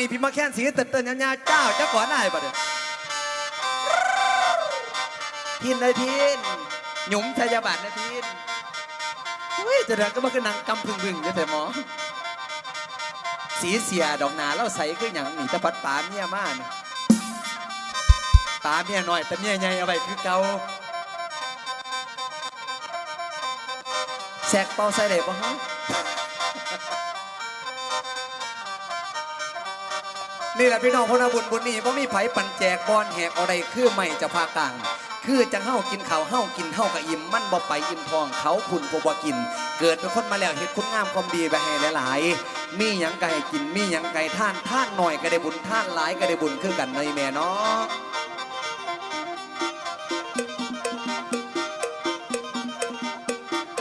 นี้พี่มาแค้นสีเตือนเตือนยาวๆเจ้าเจ้าก่อนได้ปะเดี๋ยวทินเลยทินหยุมชัยบาทนะทินเฮ้ยจะเดินก็มาขึ้นนางกำพึงพึงๆเดี๋ยวแต่หมอ สีเสียดอกหนาเราใส่คืออย่างนี่จะพัดปาเมียมากนี่าเมียหน่อย แต่เมียใหญ่เอาไว้คือเก่าแสกเป่าใส่ได้ปะฮะ นี่แหละพี่น้องพลบุญบุญนี่ว่ามีไผปันแจกบอลแหกอะไรคือไม่จะพากลางคือจังเฮ้ากินข้าวเฮ้ากินเฮ้ากะอิ่มมันบ่ไปอิ่มทองเขาคุณบ่บ่กิน เกิดเป็นคนมาแล้วเฮ็ดคุณงามความดีไปให้หลาย ๆ มีหยังไก่กินมีหยังไก่ท่านท่านหน่อยก็ได้บุญท่านหลายก็ได้บุญคือกันในแม่เนาะ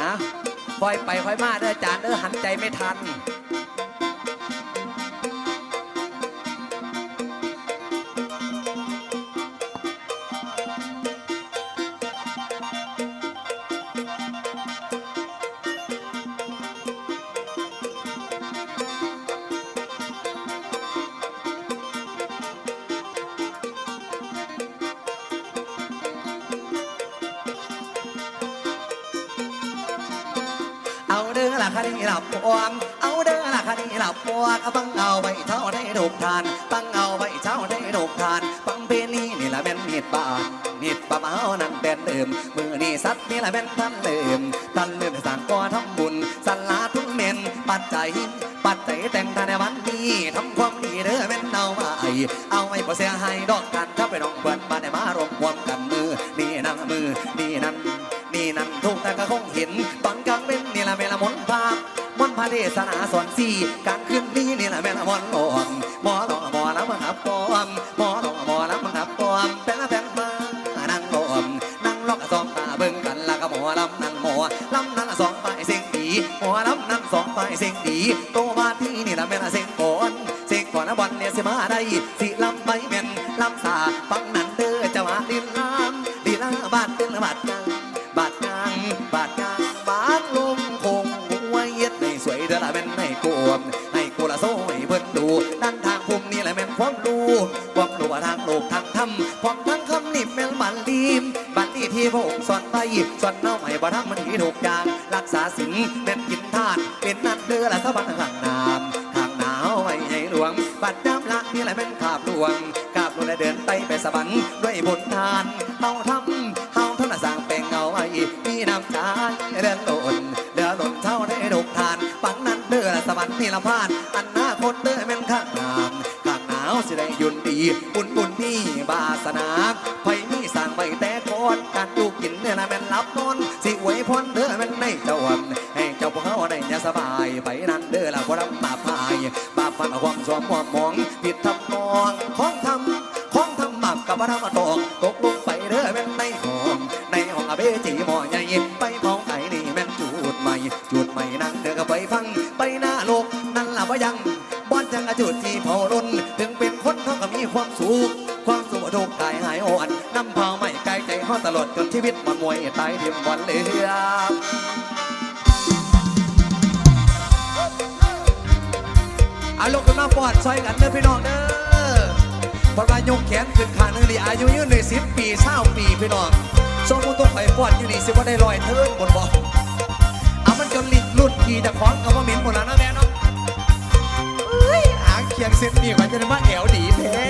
อะค่อยไปค่อยมาเด้อจานเด้อหันใจไม่ทัน ด้อละคดีหลับพวงเอาเด้อละคดีหลับพวงปังเอาไว้เท่าได้ถูกทานปังเอาไว้เท่าได้ถูกทานปังเพนี่นี่ละเป็นเหตุบานเหตุปะเมานั่นเป็นเดิมมือนี่สัตว์นี่ละเป็นท่านเดิมท่านเริ่มสร้างก่อทำบุญสันลาทุนเมนปัจจัยปัจจัยแต่งทานในวันนี้ทำความดีเด้อเป็นเอาไว้เอาไว้บ่เสียหายดอกกันถ้าไปน้องเบิ้นมาได้มารวมความกันมือนี่นั่งมือนี่นั่นนี่นั่นทุกแต่ก็คงเห็น เทศนาสอนสี่กลางคืนนี้นี่แหละแม่ละมนต์หลวงหมอหลวงหมอแล้วมาหับปอมหมอหลวงหมอแล้วมาหับปอมเป็นละแผ่นมานั่งหลวมนั่งล็อกสองตาเบิ่งกันล้วก็หมอลำนั่นหมอลำนั่นสองปลายเสียงดีหมอลำนั่นสองปลายเสียงดีโตมาที่นี่ละแม่ละเสียงก่อนเสียงก่อนนะวันเนี่ยสิมาได้สิลำไม่แม่นลำสาฟัง บ่ทำมันที่ถูกอย่างรักษาศีลแม่นกินทานเป็นนันเด้อละสะบันข้างน้ำข้างหนาวไว้ให้หลวง บัดน้ำละนี่แหละเป็นขาบหลวงกาบหลวงและเดินไปไปสวรรค์ด้วยบุญทานเฮาทำเฮาเท่านั้นสร้างแปลงเอาไว้มีน้ำใจเดินหล่นเดือหล่นเท่าได้ดกทานปังนั้นเดอละสวรรค์นี่ละพาน อันหน้าคนเด้อเป็นข้างน้ำข้างหนาวสิได้ยุนดีบุญบุญนี่บาสนาไผ อยู่กินเนี่ยนะแม่นรับนอนสิไว้พ้นเด้อแม่นในเจ้าวันให้เจ้าพวกเขาได้เนี่ยสบายไปนั้นเด้อละบ่รำบาปพายบาปมันความสวมความมองผิดทำนองของทำของทำบาปกับพระธรรม ตายเทียมวันเลือเอาลูกขึ้นมาปอดซอยกันเด้อพี่น้องเด้อพราะว่ายกแขนขึ้นขาหนึ่งดีอายุยืนหนึ่งสิบปีเศร้าปีพี่น้องสมมุติต้องไปปอดอยู่นี่สิว่าได้ลอยเทินบนบ่เอามันจนลิดรุ่นขี่จะคล้องกับว่าหมิ่นหมดแล้วนะแม่เนาะเอ้ยหางเคียงเส้นนี่มันจะได้มาแอวดีแท้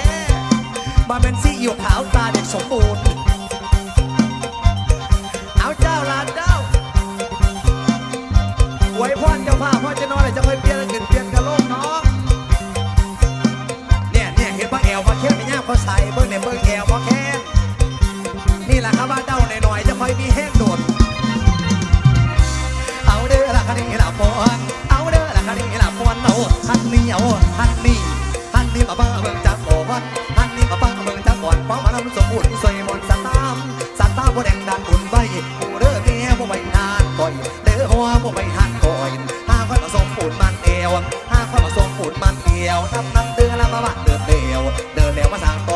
มาเป็นซีอิ๊วขาวตาเด็กสมบูรณ์ เอาเจ้าลานเจ้าไว้พ่อเจ้าภาพพ่อจะนอนอะไรจะค่อยเปลี่ยนแล้วเกิดเปลี่ยน มันเอวทำนั่งเดือละมาบ้านเดินเดียว เดินแล้วมาสร้าง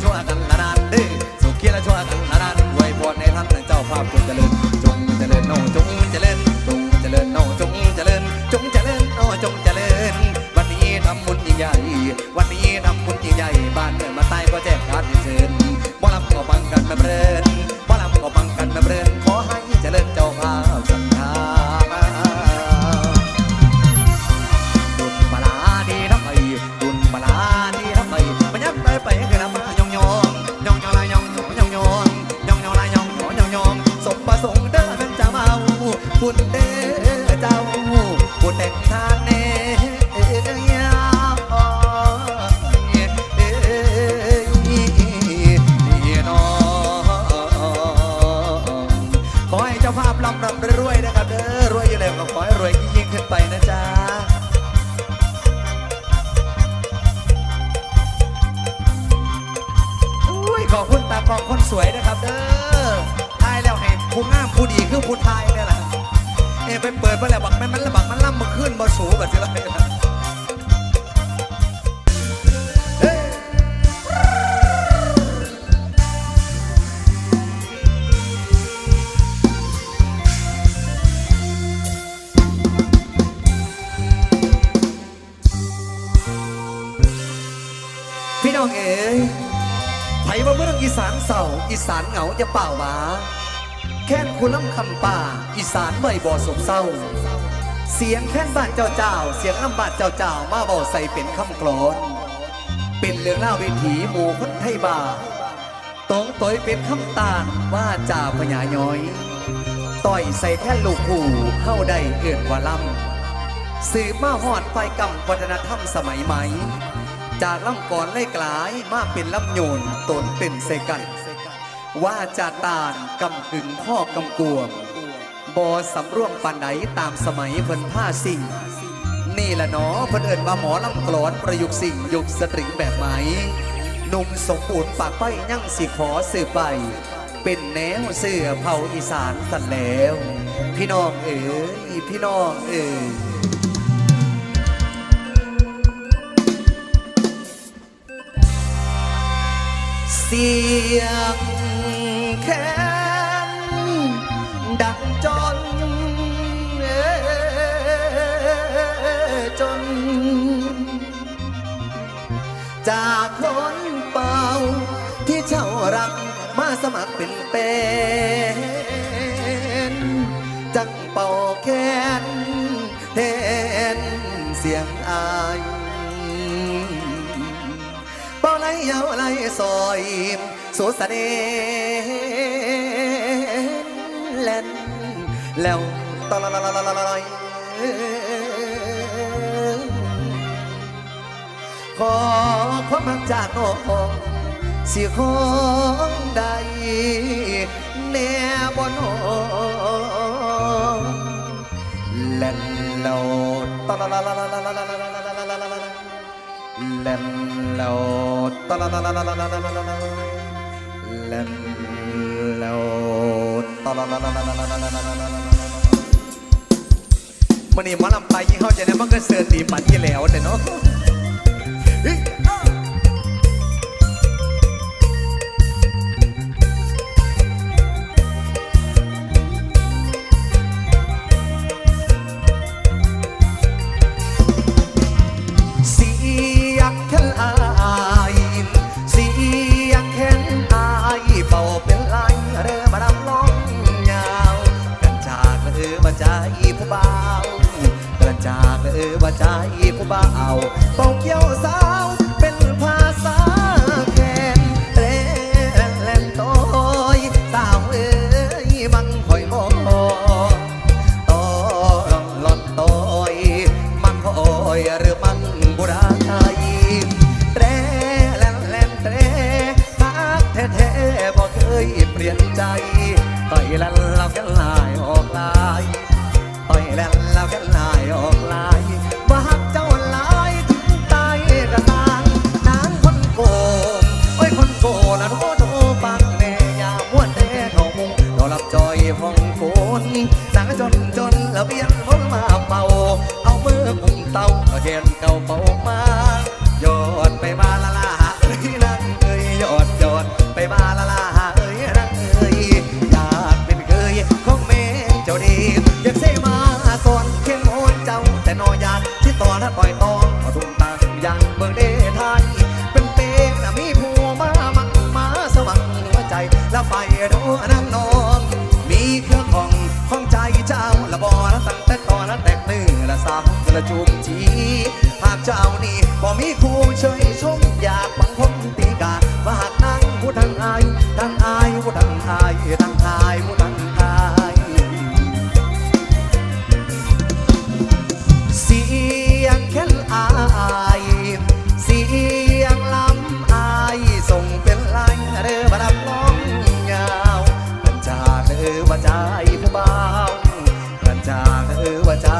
nueva ากองคนสวยนะครับเด้อทายแล้วให้ผู้งามผู้ดีคือผู้ทายเนี่ยแหละเอยไปเปิดไปแล้วบักแม่นมันแล้วบักมันล่ำมาขึ้นมาสูงแบบสิไรล่ะเฮ้ยพี่น้องเอ๋ ไผว่าเมืองอีสานเศร้าอีสานเหงาจะเปล่าหวาแค่นคุณล้ำคำป่า อีสานไม่บ่สมเศร้า เสียงแค่นบ้านเจ้าเจ้า เสียงน้ำบ้านเจ้าเจ้ามาบอใส่เป็นคำกลอน เป็นเรื่องเล่าวิถีหมู่คนไทยบาตองตอยเป็นคำตานว่าจ่าพญาย้อย ต่อยใส่แท่นลูกผู้เข้าได้เกิดว่าล่ำสืบมาหอดไฟกรรมวัฒนธรรมสมัยใหม่ จากลำก่อนไล่กลายมาเป็นลำโยนตนเป็นเซกัน ว่าจาตานกำกึ่งพ่อกำกวมบอสำร่วมปันไหนตามสมัยเพิ่นผ้าสิ่ง นี่ละเนาะเพิ่นเอินว่าหมอลำกลอนประยุกต์สิ่งยุกสตริงแบบไหมหนุ่มสมบูรณ์ปากไปยั่งสิขอสื่อไป เป็นแนวเสื้อเผาอีสานสันแล้ว พี่น้องเอ๋ยพี่น้องเอ๋ย เสียงแคนดังจนเอ่อจน จากคนเป่าที่เช่ารักมาสมัครเป็นเป็นจังเป่าแคนแทนเสียงอาย เป่าไหลยาวไหลซอยสุดเสน่ห์เล่นแล้วตละลลลขอความรักจากน้องสิของใดแน่บ่น้องเล่นแล้วตะละล แล้วตลาแล้วตลามันนี่มาลำไปยี่ห้อจะได้มันก็เสือตีปันยี่แล้วแต่เนาะ บ่าวเป่าเกี่ยว้าก็เห็นเก่าเป่ามา ละจุมจีหากเจ้านี่บ่มีคู่ช่วยชมอยากบังคมตีกาว่าหากนั่งผู้ทั้งอายทั้งอายผู้ทั้งอายทั้งอายผู้ทั้งอายเสียงแค่นอายเสียงลำอายส่งเป็นลายเรือประดับล้องยาวกันจากเรือว่าใจผู้บ่าวกันจากเรือว่าใจ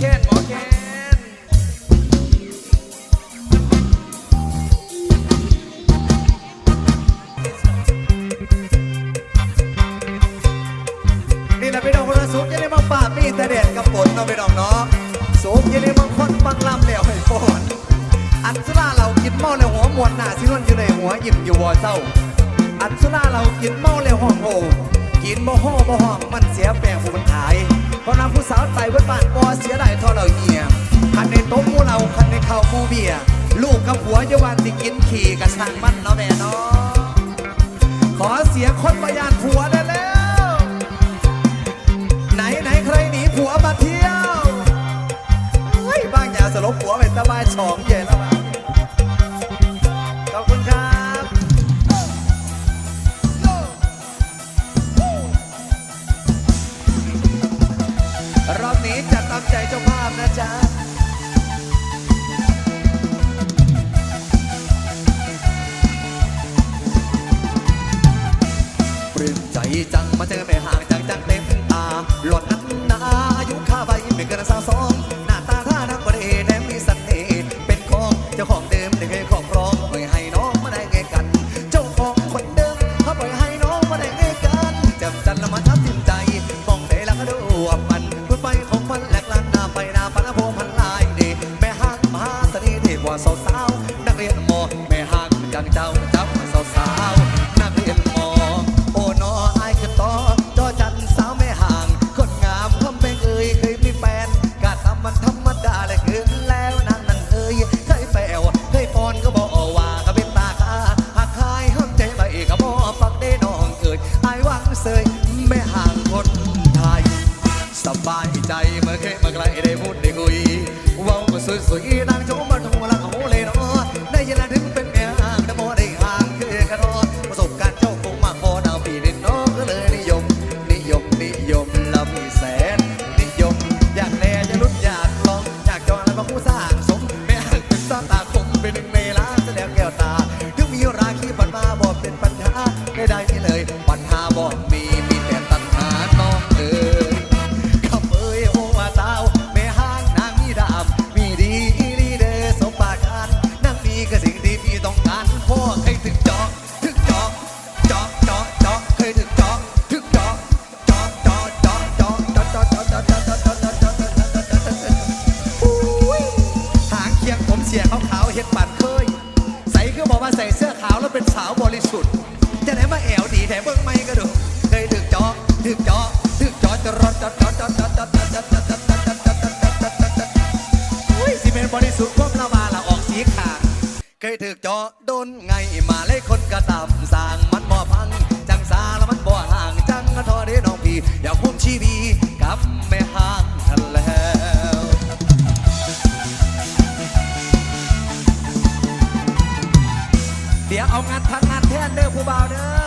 มอเคนหมอเคนนี่แหละพี่น้องคนละสุกอยังได้มาป่ามีแต่เด็ดกับฝนเนาะพี่น้องเนาะสุกอยังได้บางคนบางลำเหลวให้ฝนอันสุราเรากินเมาแล้วหัวมวนหน้าสินวนอยู่ในหัวยิ้มอยู่วอเศร้า อันสุราเรากินเมาแล้วห้องโหกินบ่ห้อบ่ห้องมันเสียแปลงผู้มันขาย พราะน้ำผู้สาวไต่เบิดบ้านบ่เสียดายเท่าเราเหี่ยคันในโต๊ะมู่เราคันในข้าวมู่เบีย ลูกกับผัวจะวันที่กินขี่กับช่างมันเนาะแม่เนาะขอเสียคนประยานผัวได้แล้ว ไหนไหนใครหนีผัวมาเที่ยวเฮ้ยบ้างอย่าสลบผัวเป็นตะบายสองเย็ ใจเจ้าภาพนะจ๊ะปลื้มใจจังมาเจอไม่ห่างจังจังเต็มตาหลดนั้นนาอายุข้าใบไม่เกินสาวสอง บายใจเมื่อเคยมาไกลได้พูดได้คุยว่าก็สวยๆนางโจมมาทงละโหเลยเนาะได้ยินแล้วถึง ถึกจอโดนไงมาเลยคนกระตำสางมันบ่พัง จังสาแล้วมันบ่ห่างจังกระทอเด้น้องพี่ อยากพุ่มชีวีกับแม่ห่างทันแล้วเดี๋ยวเอางานทางงานแทนเด้อผู้บ่าวเด้อ